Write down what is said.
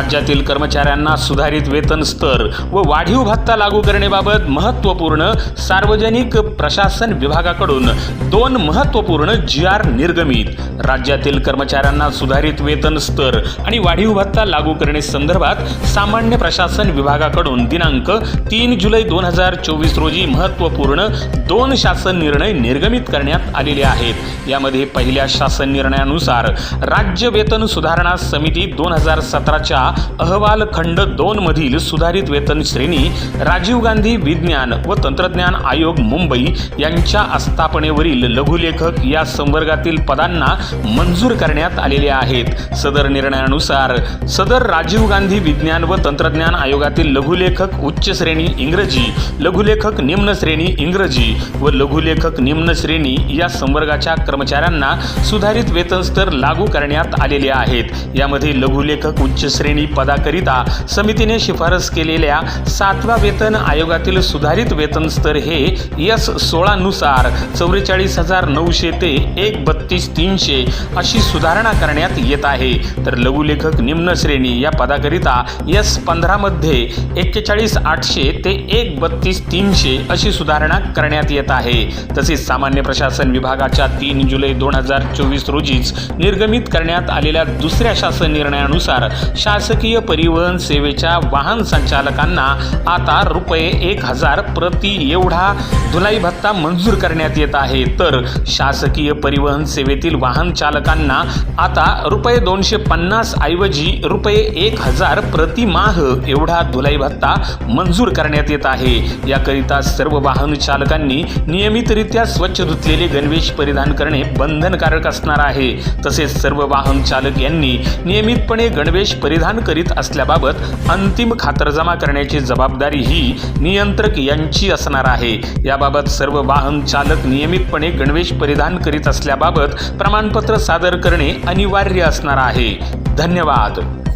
राज्यातील कर्मचाऱ्यांना सुधारित वेतन स्तर व वाढीव भत्ता लागू करण्याबाबत महत्त्वपूर्ण सार्वजनिक प्रशासन विभागाकडून दोन महत्त्वपूर्ण जी आर निर्गमित. राज्यातील कर्मचाऱ्यांना सुधारित वेतन स्तर आणि वाढीव भत्ता लागू करण्यासंदर्भात सामान्य प्रशासन विभागाकडून दिनांक तीन जुलै दोन हजार चोवीस रोजी महत्त्वपूर्ण दोन शासन निर्णय निर्गमित करण्यात आलेले आहेत. यामध्ये पहिल्या शासन निर्णयानुसार राज्य वेतन सुधारणा समिती दोन हजार सतराच्या अहवाल खंड दोन मधील सुधारित वेतन श्रेणी राजीव गांधी विज्ञान व तंत्रज्ञान आयोग मुंबई यांच्या आस्थापनेवरील लघुलेखक या संवर्गातील पदांना मंजूर करण्यात आलेले आहेत. सदर निर्णयानुसार सदर राजीव गांधी विज्ञान व तंत्रज्ञान आयोगातील लघुलेखक उच्च श्रेणी इंग्रजी लघुलेखक निम्न श्रेणी इंग्रजी व लघुलेखक निम्न श्रेणी या संवर्गाच्या कर्मचाऱ्यांना सुधारित वेतन स्तर लागू करण्यात आलेले आहेत. यामध्ये लघुलेखक उच्च श्रेणी श्रेणी पदाकरिता समितीने शिफारस केलेल्या सातव्या वेतन आयोगातील सुधारित वेतन स्तर हे एस सोळानुसार चौवेचाळीस हजार नऊशे ते एक बत्तीस तीनशे अशी सुधारणा करण्यात येत आहे. तर लघुलेखक निम्न श्रेणी या पदाकरिता एस पंधरामध्ये एक्केचाळीस आठशे ते एक बत्तीस तीनशे अशी सुधारणा करण्यात येत आहे. तसेच सामान्य प्रशासन विभागाच्या तीन जुलै दोन हजार चोवीस रोजीच निर्गमित करण्यात आलेल्या दुसऱ्या शासन निर्णयानुसार शासकीय परिवहन सेवेच्या वाहन संचालकांना आता रुपये एक हजार प्रति एवढा धुलाई भत्ता मंजूर करण्यात येत आहे. तर शासकीय परिवहन सेवेतील वाहन चालकांना आता रुपये दोनशे पन्नास ऐवजी रुपये एक हजार प्रतिमाह एवढा धुलाई भत्ता मंजूर करण्यात येत आहे. याकरिता सर्व वाहन चालकांनी नियमितरित्या स्वच्छ धुतलेले गणवेश परिधान करणे बंधनकारक असणार आहे. तसेच सर्व वाहन चालक यांनी नियमितपणे गणवेश परिधान करीत असल्याबाबत अंतिम खातरजमा करण्याची जबाबदारी ही नियंत्रक यांची असणार आहे. याबाबत सर्व वाहन चालक नियमितपणे गणवेश परिधान करीत असल्याबाबत प्रमाणपत्र सादर करणे अनिवार्य असणार आहे. धन्यवाद.